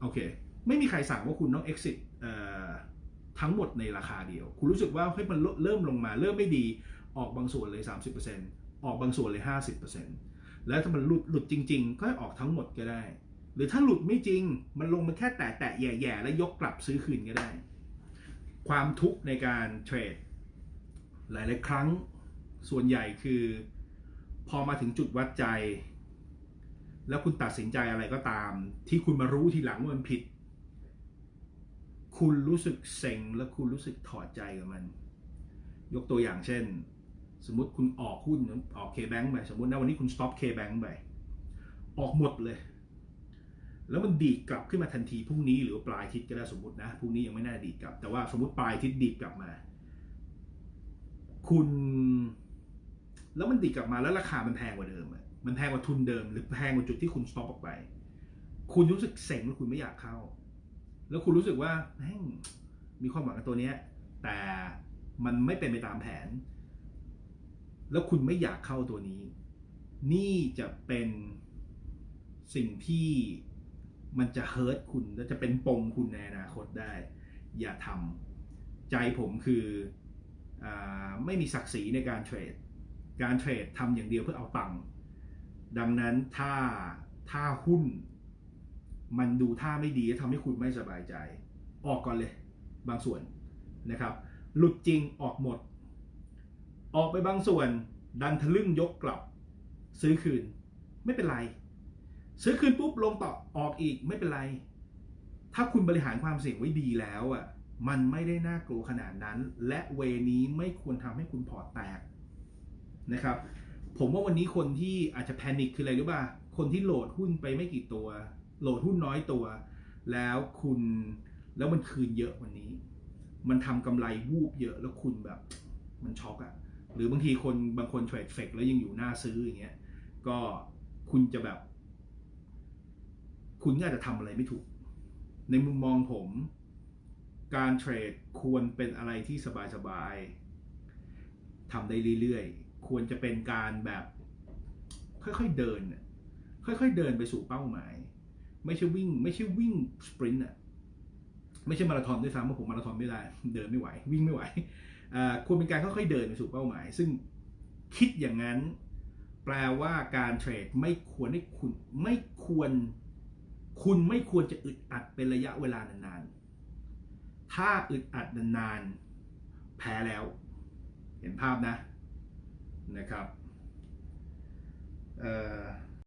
โอเค ไม่มีใครสั่งว่าคุณต้อง exit เอ่อทั้งหมดในราคาเดียว คุณรู้สึกว่าเฮ้มันเริ่มลงมาเริ่มไม่ดีออกบางส่วนเลย 30%ออกบางส่วนเลย 50%แล้วถ้ามันหลุดหลุดจริง ๆ ก็ให้ออกทั้งหมดก็ได้ หรือถ้าหลุดไม่จริง มันลงมาแค่แตะแตะแย่แย่ ๆ แล้วยกกลับซื้อคืนก็ได้ ความทุกข์ในการเทรดหลาย ๆ ครั้งส่วนใหญ่คือ พอมาถึงจุดวัดใจ แล้วคุณตัดสินใจอะไรก็ตาม ที่คุณมารู้ทีหลังว่ามันผิด คุณรู้สึกเซ็งและคุณรู้สึกถอดใจกับมัน ยกตัวอย่างเช่น สมมติคุณออกหุ้นออกเคแบงไปสมมตินะวันนี้คุณ stop K Bank ไปออกหมดเลย แล้วมันดีดกลับขึ้นมาทันทีพรุ่งนี้หรือว่าปลายทิตย์ก็ได้สมมตินะพรุ่งนี้ยังไม่น่าดีดกลับ แต่ว่าสมมติปลายทิตย์ดีดกลับมา คุณ แล้วมันดีดกลับมาแล้วราคามันแพงกว่าเดิมอะ มันแพงกว่าทุนเดิม หรือแพงกว่าจุดที่คุณ stop ออกไป คุณรู้สึกเซ็งแล้วคุณไม่อยากเข้า แล้วคุณรู้สึกว่าแม่งมีความหวังกับตัวเนี้ย แต่มันไม่เป็นไปตามแผน แล้วคุณไม่อยากเข้าตัวนี้ นี่จะเป็นสิ่งที่มันจะเฮิร์ตคุณและจะเป็นปมคุณในอนาคตได้ อย่าทำใจผมคืออไม่มีศักดิ์ศรีในการเทรด การเทรดทำอย่างเดียวเพื่อเอาตังค์ ดังนั้นถ้าถ้าหุ้น มันดูท่าไม่ดีทำให้คุณไม่สบายใจ ออกก่อนเลย บางส่วนนะครับ หลุดจริงออกหมด ออกไปบางส่วน ดันทะลึ่งยกกลับ ซื้อคืนไม่เป็นไร ซื้อคืนปุ๊บลงต่อออกอีกไม่เป็นไร ถ้าคุณบริหารความเสี่ยงไว้ดีแล้วอะมันไม่ได้น่ากลัวขนาดนั้น และเวนี้ไม่ควรทำให้คุณพอร์ตแตกนะครับ ผมว่าวันนี้คนที่อาจจะแพนิคคืออะไรรู้ป่ะคนที่โหลดหุ้นไปไม่กี่ตัว โหลดหุ้นน้อยตัว แล้วคุณแล้วมันคืนเยอะวันนี้ มันทำกำไรวูบเยอะแล้วคุณแบบ มันช็อกอะหรือบางทีคนบางคนเทรดเฟกแล้วยังอยู่หน้าซื้ออย่างเงี้ย ก็คุณจะแบบ คุณก็อาจจะทำอะไรไม่ถูก ในมุมมองผม การเทรดควรเป็นอะไรที่สบายๆทำได้เรื่อยๆ ควรจะเป็นการแบบค่อยๆเดินค่อยๆเดินไปสู่เป้าหมาย ไม่ใช่วิ่ง ไม่ใช่วิ่งสปรินต์อะไม่ใช่มาราธอนด้วยซ้ำเพราะผมมาราธอนไม่ได้เดินไม่ไหว วิ่งไม่ไหวอ่าควรเป็นการค่อยๆเดินไปสู่เป้าหมาย ซึ่งคิดอย่างนั้นแปลว่าการเทรดไม่ควรให้คุณไม่ควร คุณไม่ควรจะอึดอัดเป็นระยะเวลานานๆ ถ้าอึดอัดนานๆ แพ้แล้ว เห็นภาพนะ นะครับเอ่อ